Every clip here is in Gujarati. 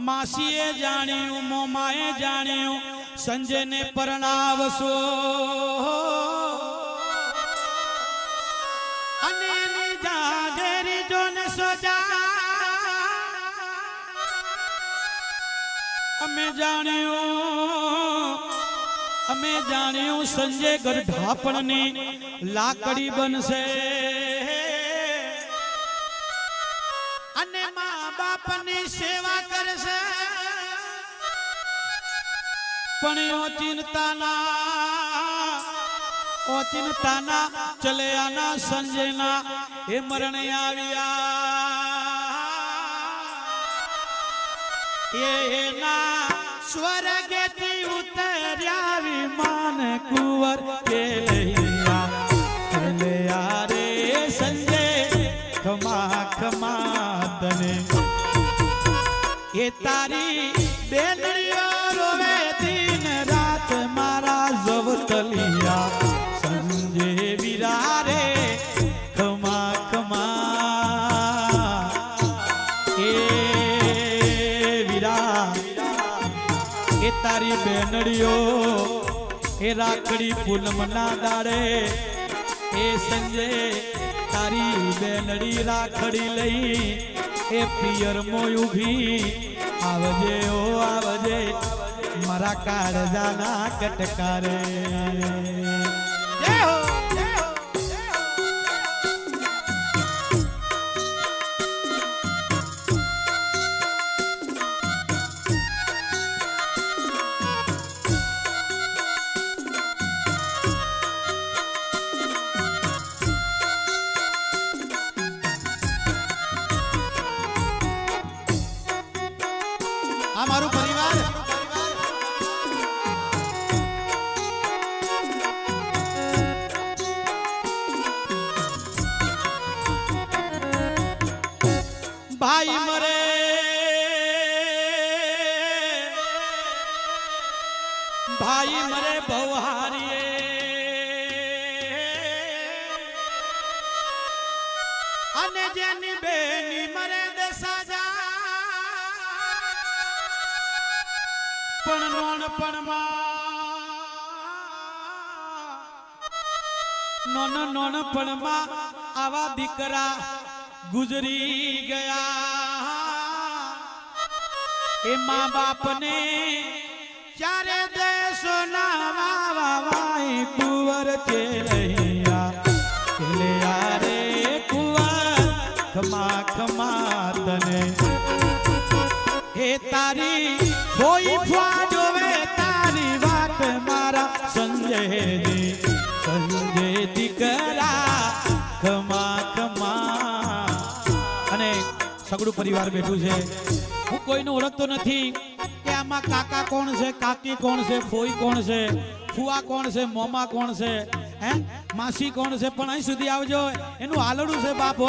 માસીએ જાણ્યું, મોમાએ જાણ્યું, સંજયને પરણાવશો. અમે જાણ્યું અમે જાણ્યું, સંજય ગરઢાપણની લાકડી બનશે. અને મા બાપની સેવા કરશે. પણ ઓ ચિંતાના ઓ આના સંજયના એ મરણ આવ્યા. એના સ્વર્ગેથી ઉતર્યા વિમાન કુંવર કે એ તારી બેનડીઓ રોવે દિન રાત મારા જવતલિયા સંજય વિરારે કમા ખમા. એ વિરા, એ તારી બેનડીઓ, એ રાખડી પૂનમના દાડે. એ સંજય તારી બેનડી રાખડી લઈ એ પિયર મોય ઊભી. આવજે ઓ આવજે. મારા કાળજાના કટકારે. જય હો ભાઈ મરે બહુહારીએ અને જેની બેની મરે દસાજા પણ નોનપણમાં નોન નોનપણમાં આવા દીકરા ગુજરી ગયા. એ મા બાપને ચારે દેશો ના વાય કુંવર છે રહ્યા એટલે આરે કુંવર, ખમા ખમા તને. હે તારી કોઈ ફ્વા જોવે, તારી વાત મારા સંજયજી સંજય દીકરા, ખમા ખમા. અને સગડું પરિવાર બેઠું છે. હું કોઈને ઓળખતો નથી. કે કાકા કોણ છે, કાકી કોણ છે, ફોઈ કોણ છે, ફુવા કોણ છે, મોમા કોણ છે, હે? માસી કોણ છે? પણ અહીં સુધી આવજો. એનું હાલડું છે બાપો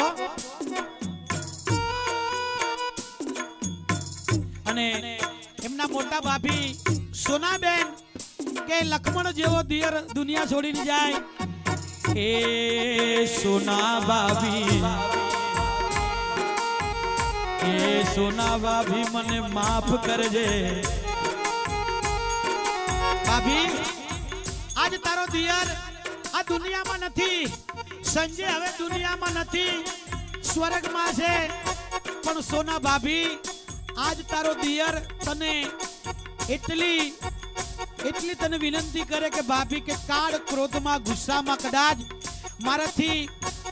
અને એમના મોટા ભાભી સોનાબેન કે લક્ષ્મણ જેવો દિયર દુનિયા છોડીને જાય. એ સોના ભાભી. એ સોના ભાભી મને માફ કરજે. ભાભી, આજ તારો દિયર આ દુનિયામાં નથી. સંજય હવે દુનિયામાં નથી. સ્વર્ગમાં છે. પણ સોના ભાભી, આજ તારો દિયર તને એટલી એટલી તને વિનંતી કરે કે ભાભી કે કાળ ક્રોધમાં, ગુસ્સામાં કદાચ મારાથી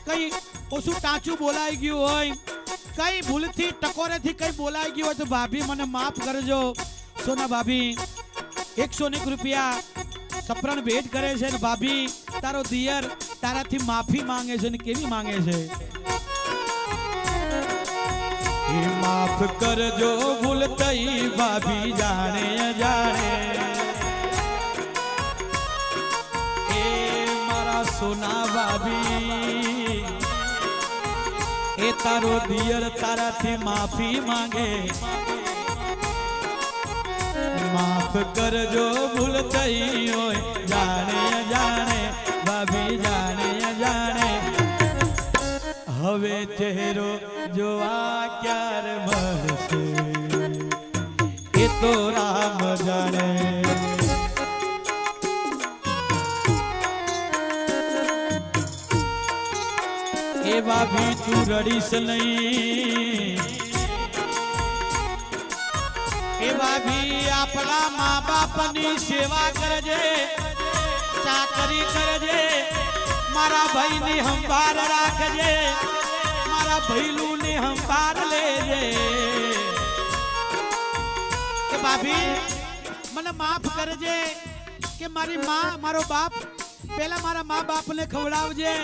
કઈ ઓછું ટાંચું બોલાઈ ગયું હોય. કઈ ભૂલથી ટકોરેથી કઈ બોલાઈ ગયું હોય તો ભાભી, મને માફ કરજો. સોના ભાભી, એકસો ને એક રૂપિયા સપ્રણ ભેટ કરે છે ને ભાભી, તારો દિયર તારાથી માફી માંગે છે ને કેવી માંગે છે? એ માફ કરજો ભૂલ થઈ ભાભી જાણે જાણે એ મારા સોના ભાભી. એ તારો દિયર તારાથી માફી માંગે. માફ કરજો ભૂલ થઈ હોય. જાણે જાણે, ભાભી, જાણે જાણે. હવે ચહેરો જોવા ક્યારે મળશે? તો રામ જાણે. ભાભી તું રડીશ નહીં. એ ભાભી આપણા મા બાપની સેવા કરજે, ચાકરી કરજે, મારા ભાઈની હંભાર રાખજે, મારા ભૈલુની હંભાર લેજે. ભાભી, મને માફ કરજે કે મારી માં, મારો બાપ પેલા મારા મા બાપને ખવડાવજે.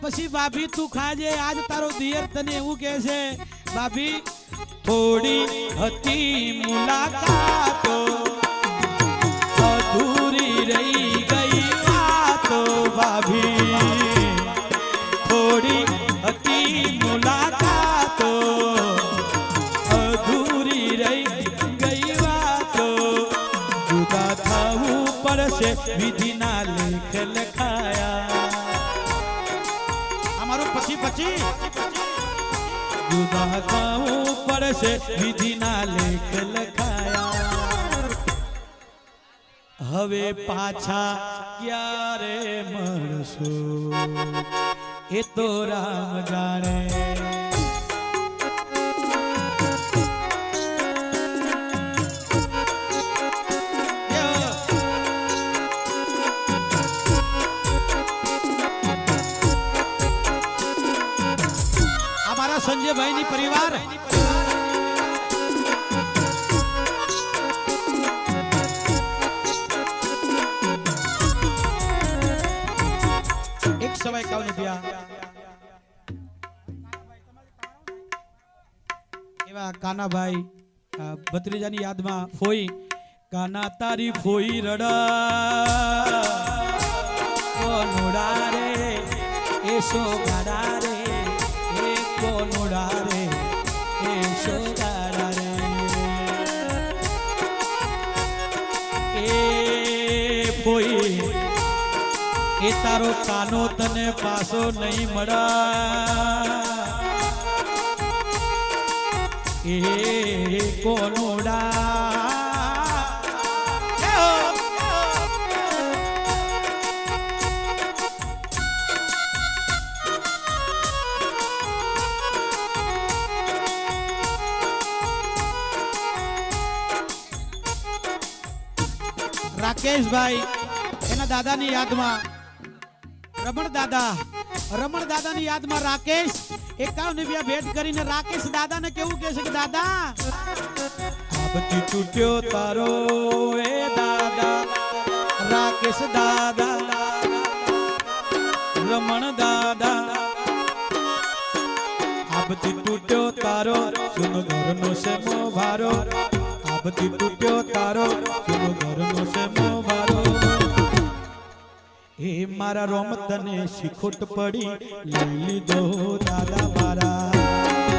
પછી ભાભી, તું ખાજે, આજ તારો દિયર તને એવું કહે છે. ભાભી, થોડી હતી મુલાકાતો, અધૂરી રહી ગઈ વાતો, ભાભી. થોડી હતી મુલાકાતો, અધૂરી રહી ગઈ વાતો, જુદા થવું પડશે, વિધિના લેખ લખાયા. અમારું પછી પછી જુદા થવું પડશે વિધિના લેખ લખાયા હવે પાછા ક્યારે મળશો એ તો રામ જાણે ની પરિવાર. એક સમય કાવ ને એવા કાનાભાઈ ભત્રીજાની યાદમાં ફોઈ. કાના તારી ફોઈ રડા. રે એ સોગાડા એ તારો કાનો તને પાછો નહીં મળા. એ કોનોડા રાકેશભાઈ એના દાદાની યાદમાં રમણ દાદા, રમણ દાદાની યાદમાં રાકેશ, એકાવન રૂપિયા ભેટ કરીને રાકેશ દાદાને કેવું કહે છે કે દાદા? તૂટ્યો તારો એ દાદા, રાકેશ દાદા, રમણ દાદા. આબતી તૂટ્યો તારો, સુનો ઘરનો છે મો ભારો આબતી તૂટ્યો તારો, સુનો ઘરનો છે મો એ મારા રોમ તને શીખોટ પડી લીધો દાદા મારા.